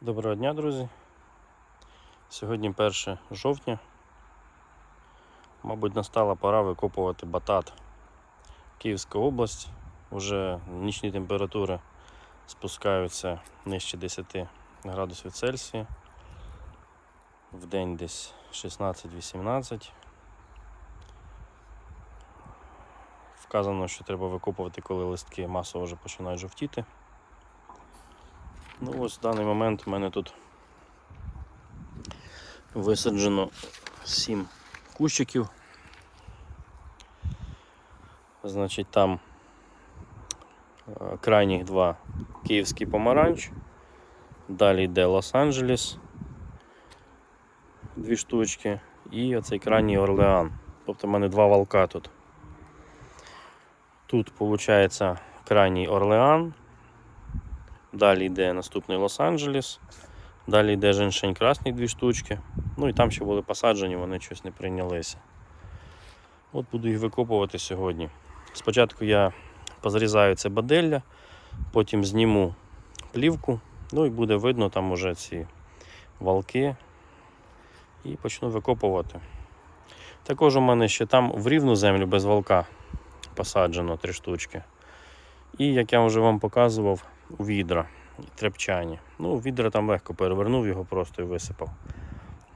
Доброго дня, друзі. Сьогодні 1 жовтня. Мабуть, настала пора викопувати батат. Київська область. Уже нічні температури спускаються нижче 10 градусів Цельсія. В день десь 16-18. Вказано, що треба викопувати, коли листки масово вже починають жовтіти. Ну ось в даний момент у мене тут висаджено 7 кущиків. Значить, там е, крайніх два київський помаранч, далі йде Лос-Анджелес, дві штучки, і оцей крайній Орлеан. Тобто в мене два валка тут. Тут виходить крайній Орлеан, Далі йде наступний Лос-Анджелес. Далі йде женьшень красний дві штучки. Ну і там ще були посаджені, вони щось не прийнялися. От буду їх викопувати сьогодні. Спочатку я позрізаю це баделля, потім зніму плівку, ну і буде видно там уже ці валки. І почну викопувати. Також у мене ще там в рівну землю без валка посаджено три штучки. І як я вже вам показував, відра трепчані. Ну, відра там легко перевернув його просто і висипав.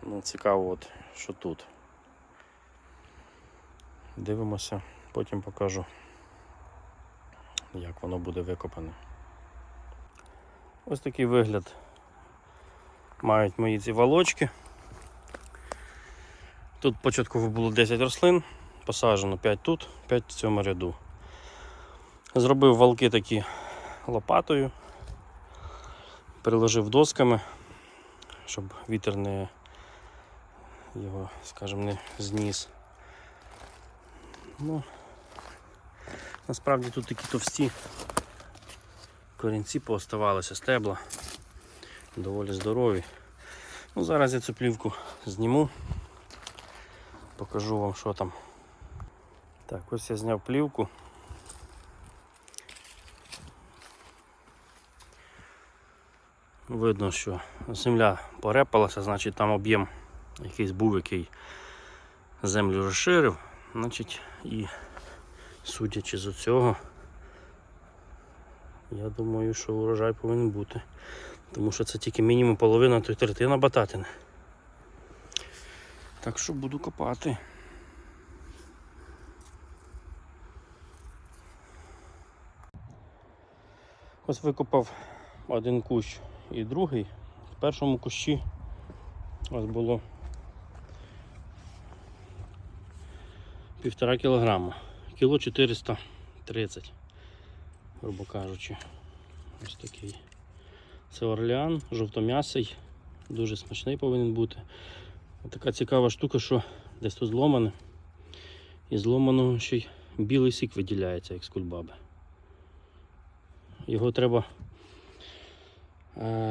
Ну, Цікаво, от, що тут. Дивимося, потім покажу, як воно буде викопане. Ось такий вигляд мають мої ці валочки. Тут початково було 10 рослин, посаджено 5 тут, 5 в цьому ряду. Зробив валки такі лопатою, приложив досками, щоб вітер не його, скажімо, не зніс. Ну, насправді тут такі товсті корінці пооставалися, стебла, доволі здорові. Ну, Зараз я цю плівку зніму, покажу вам, що там. Так, ось я зняв плівку. Видно, що земля порепалася, значить там об'єм якийсь був, який землю розширив. Значить, і судячи з цього, я думаю, що урожай повинен бути. Тому що це тільки мінімум половина, то й третина бататини. Так що буду копати. Ось викопав один кущ і другий. В першому кущі ось було півтора кілограма. Кіло 430, грубо кажучи. Ось такий. Це орлеан, жовтом'ясий, дуже смачний повинен бути. Ось така цікава штука, що десь тут зломане. І зломаного ще й білий сік виділяється, як з кульбаби. Його треба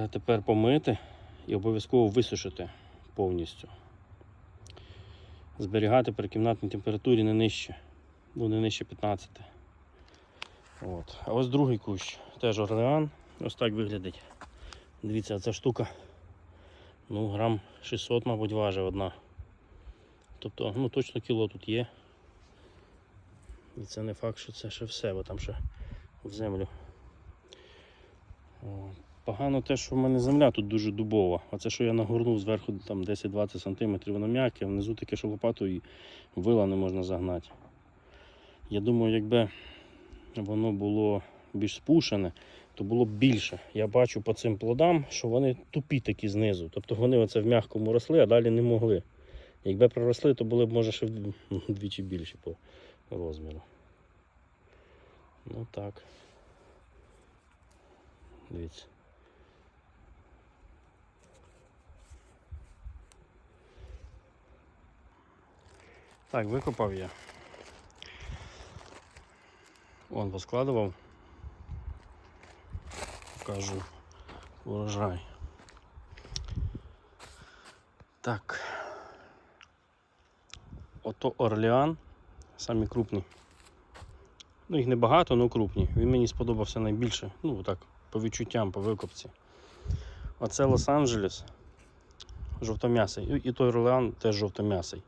Тепер помити і обов'язково висушити повністю. Зберігати при кімнатній температурі не нижче, ну не нижче 15. От. А ось другий кущ, теж орлеан, ось так виглядить. Дивіться, ця штука ну, грам 600, мабуть, важить одна. Тобто ну, точно кіло тут є. І це не факт, що це ще все, бо там ще в землю. От. Погано те, що в мене земля тут дуже дубова. А це, що я нагорнув зверху там 10-20 см, воно м'яке, внизу таке, що лопатою і вила не можна загнати. Я думаю, якби воно було більш спушене, то було б більше. Я бачу по цим плодам, що вони тупі такі знизу. Тобто вони оце в м'якому росли, а далі не могли. Якби проросли, то були б може ще вдвічі більші по розміру. Ну так. Дивіться. Так, викопав я. Вон поскладував. Покажу урожай. Так. Ото Орлеан, самі крупні. Ну, їх небагато, але крупні. Він мені сподобався найбільше. Ну, так, по відчуттям, по викопці. Оце Лос-Анджелес, жовтом'ясий. І той Орлеан теж жовтом'ясий.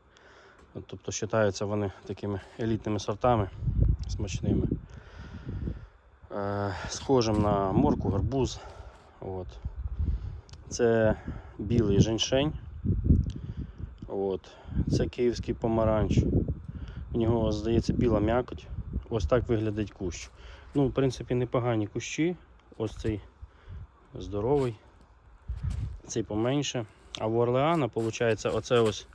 Тобто вважаються вони такими елітними сортами, смачними. Е, схожим на морку, гарбуз. От. Це білий женьшень. От. Це київський помаранч. У нього, здається, біла м'якоть. Ось так виглядить кущ. Ну, в принципі, непогані кущі. Ось цей здоровий, цей поменше. А в Орлеана, виходить, оце ось,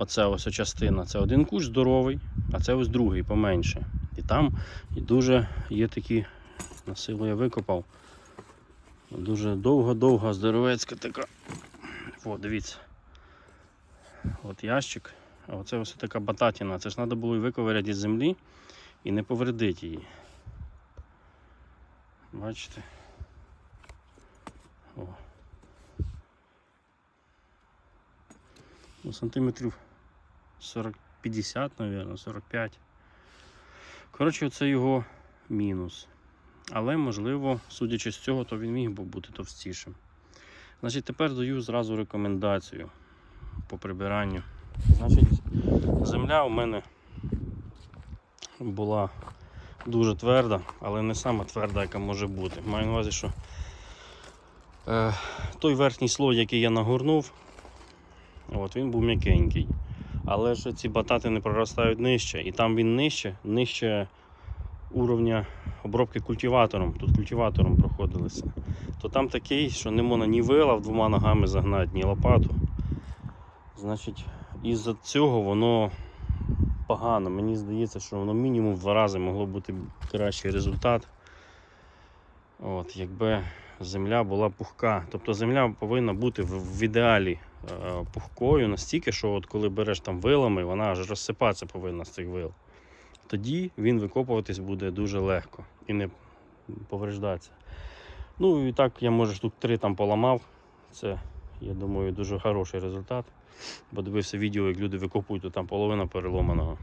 оце ось частина. Це один кущ здоровий, а це ось другий поменше. І там дуже є такі, на силу я викопав. Дуже довга-довга, здоровецька така. О, дивіться. От ящик. А оце ось така бататіна. Це ж треба було і виковиряти із землі і не повредити її. Бачите? О. Ну, сантиметрів 40, 50, мабуть, 45. Коротше, це його мінус. Але, можливо, судячи з цього, то він міг би бути товстішим. Значить, тепер даю зразу рекомендацію по прибиранню. Значить, земля у мене була дуже тверда, але не сама тверда, яка може бути. Маю на увазі, що е, той верхній слой, який я нагорнув, от, він був м'якенький. Але ж ці батати не проростають нижче, і там він нижче, нижче уровня обробки культиватором. Тут культиватором проходилися. То там такий, що не можна ні вила двома ногами загнати, ні лопату. Значить, із-за цього воно погано. Мені здається, що воно мінімум в два рази могло бути кращий результат. От, якби земля була пухка. Тобто земля повинна бути в, ідеалі пухкою настільки, що от коли береш там вилами, вона аж розсипатися повинна з цих вил. Тоді він викопуватись буде дуже легко і не повреждатися. Ну і так я може штук три там поламав. Це, я думаю, дуже хороший результат. Бо дивився відео, як люди викопують, то там половина переломаного.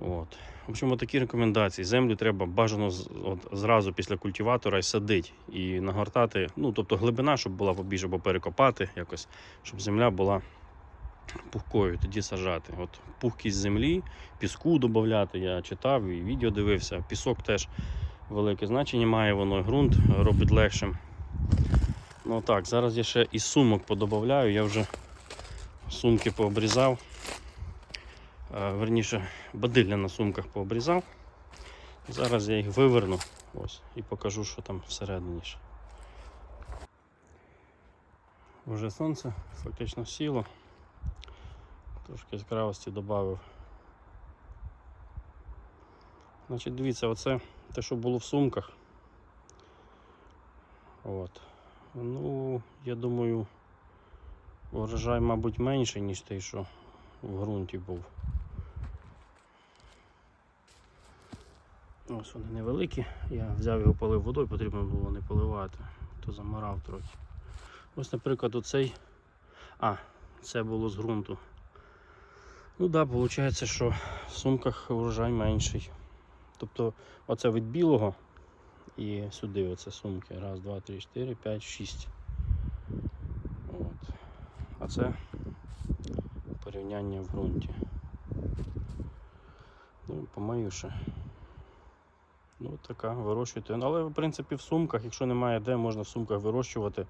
От. В общем, такі рекомендації. Землю треба бажано от, зразу після культиватора і садити і нагортати. Ну, тобто глибина, щоб була побільше, або перекопати якось, щоб земля була пухкою, тоді сажати. От пухкість землі, піску додати, я читав і відео дивився. Пісок теж велике значення має, воно ґрунт робить легшим. Ну так, зараз я ще із сумок подобавляю, я вже сумки пообрізав. Е, Верніше, бадилля на сумках пообрізав. Зараз я їх виверну ось, і покажу, що там всередині. ще. Вже сонце фактично сіло. Трошки яскравості додав. Значить, дивіться, оце те, що було в сумках. От. Ну, я думаю, урожай, мабуть, менший, ніж той, що в ґрунті був. Ось вони невеликі. Я взяв його полив водою, потрібно було не поливати, то замарав трохи. Ось, наприклад, оцей. А, це було з ґрунту. Ну так, да, виходить, що в сумках урожай менший. Тобто оце від білого і сюди оце сумки. Раз, два, три, чотири, п'ять, шість. От. А це порівняння в ґрунті. Ну, помию ще. Ну, така, вирощуйте. Ну, Але в принципі в сумках, якщо немає де, можна в сумках вирощувати.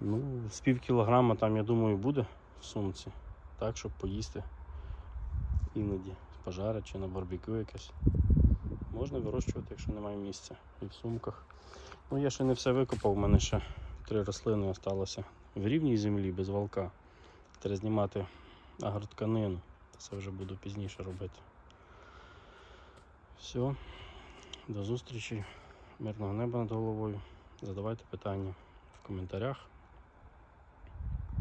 Ну, з пів кілограма там, я думаю, буде в сумці. Так, щоб поїсти іноді пожарити чи на барбекю якесь. Можна вирощувати, якщо немає місця. І в сумках. Ну, я ще не все викопав, у мене ще три рослини залишилося в рівній землі без валка. Треба знімати агротканину. Це вже буду пізніше робити. Все. До зустрічі. Мирного неба над головою. Задавайте питання в коментарях.